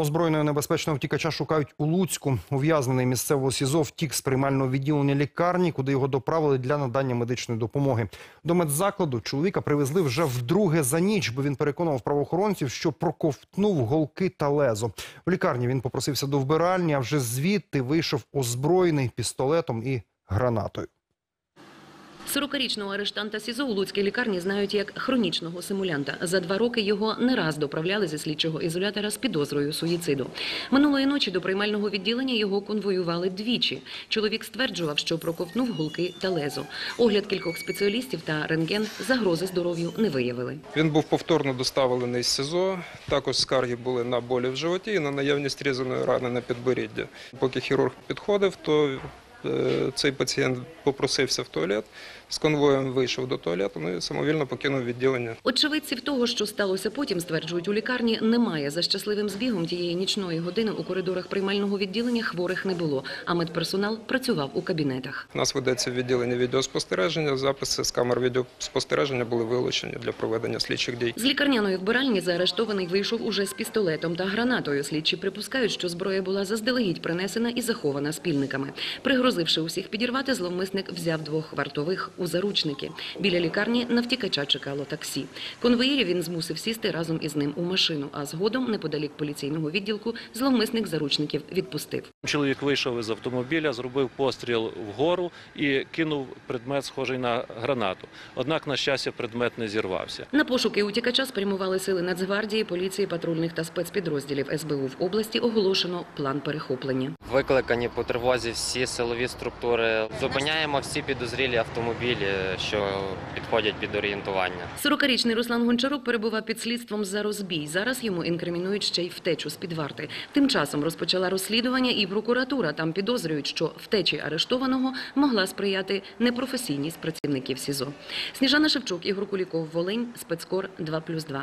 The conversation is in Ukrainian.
Озброєного небезпечного втікача шукають у Луцьку. Ув'язнений місцевого СІЗО втік з приймального відділення лікарні, куди його доправили для надання медичної допомоги. До медзакладу чоловіка привезли вже вдруге за ніч, бо він переконував правоохоронців, що проковтнув голки та лезо. В лікарні він попросився до вбиральні, а вже звідти вийшов озброєний пістолетом і гранатою. 40-річного арештанта СІЗО у Луцькій лікарні знають як хронічного симулянта. За два роки його не раз доправляли зі слідчого ізолятора з підозрою суїциду. Минулої ночі до приймального відділення його конвоювали двічі. Чоловік стверджував, що проковтнув гулки та лезо. Огляд кількох спеціалістів та рентген загрози здоров'ю не виявили. Він був повторно доставлений з СИЗО. Також скарги були на болі в животі і на наявність різаної рани на підборіддя. Поки хірург підходив, то цей пацієнт попросився в туалет. З конвоєм вийшов до туалету ну і самовільно покинув відділення. Очевидців того, що сталося потім, стверджують у лікарні, немає. За щасливим збігом тієї нічної години у коридорах приймального відділення хворих не було, а медперсонал працював у кабінетах. У нас ведеться відділення відеоспостереження. Записи з камер відеоспостереження були вилучені для проведення слідчих дій. З лікарняної вбиральні заарештований вийшов уже з пістолетом та гранатою. Слідчі припускають, що зброя була заздалегідь принесена і захована спільниками. Пригрозивши усіх підірвати, зловмисник взяв двох вартових у заручники. Біля лікарні на втікача чекало таксі. Конвоїрів він змусив сісти разом із ним у машину, а згодом, неподалік поліційного відділку, зловмисник заручників відпустив. Чоловік вийшов із автомобіля, зробив постріл вгору і кинув предмет, схожий на гранату. Однак, на щастя, предмет не зірвався. На пошуки утікача спрямували сили Нацгвардії, поліції, патрульних та спецпідрозділів СБУ в області. Оголошено план перехоплення. Викликані по тривозі всі силові структури. Зупиняємо всі підозрілі автомобілі, що підходять під орієнтування. 40-річний Руслан Гончарук перебував під слідством за розбій. Зараз йому інкримінують ще й втечу з під варти. Тим часом розпочала розслідування і прокуратура. Там підозрюють, що втечі арештованого могла сприяти непрофесійність працівників СІЗО. Сніжана Шевчук, Ігор Куліков, Волинь, спецкор 2+,2.